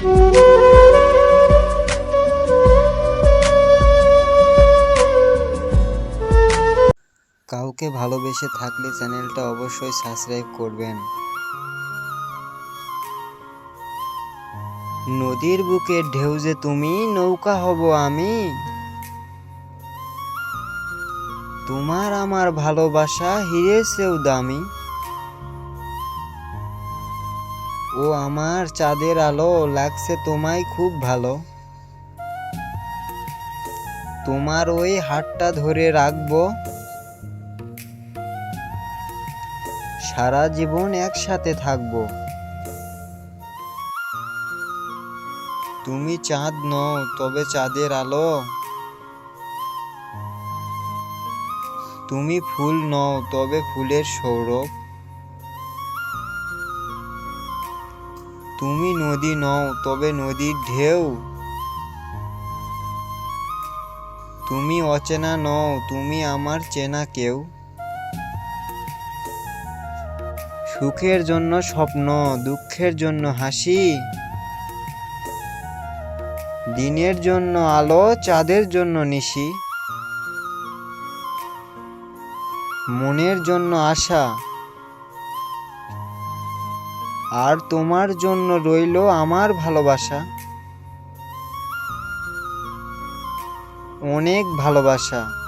কাউকে ভালোবেসে থাকলে চ্যানেলটা অবশ্যই সাবস্ক্রাইব করবেন। নদীর বুকে ঢেউ যে তুমি, নৌকা হব আমি। তোমার আমার ভালোবাসা হিরের চেয়েও দামি। ও আমার চাঁদের আলো, লাগছে তোমায় খুব ভালো। তোমার ওই হাতটা ধরে রাখব। সারা জীবন একসাথে থাকব। তুমি চাঁদ নও, তবে চাঁদের আলো। তুমি ফুল নও, তবে ফুলের সৌরভ। তুমি নদী নও, তবে নদীর ঢেউ। তুমি অচেনা নও, তুমি আমার চেনা কেউ। সুখের জন্য স্বপ্ন, দুঃখের জন্য হাসি। দিনের জন্য আলো, চাঁদের জন্য নিশি। মনের জন্য আশা। আর তোমার জন্য রইল আমার ভালোবাসা। অনেক ভালোবাসা।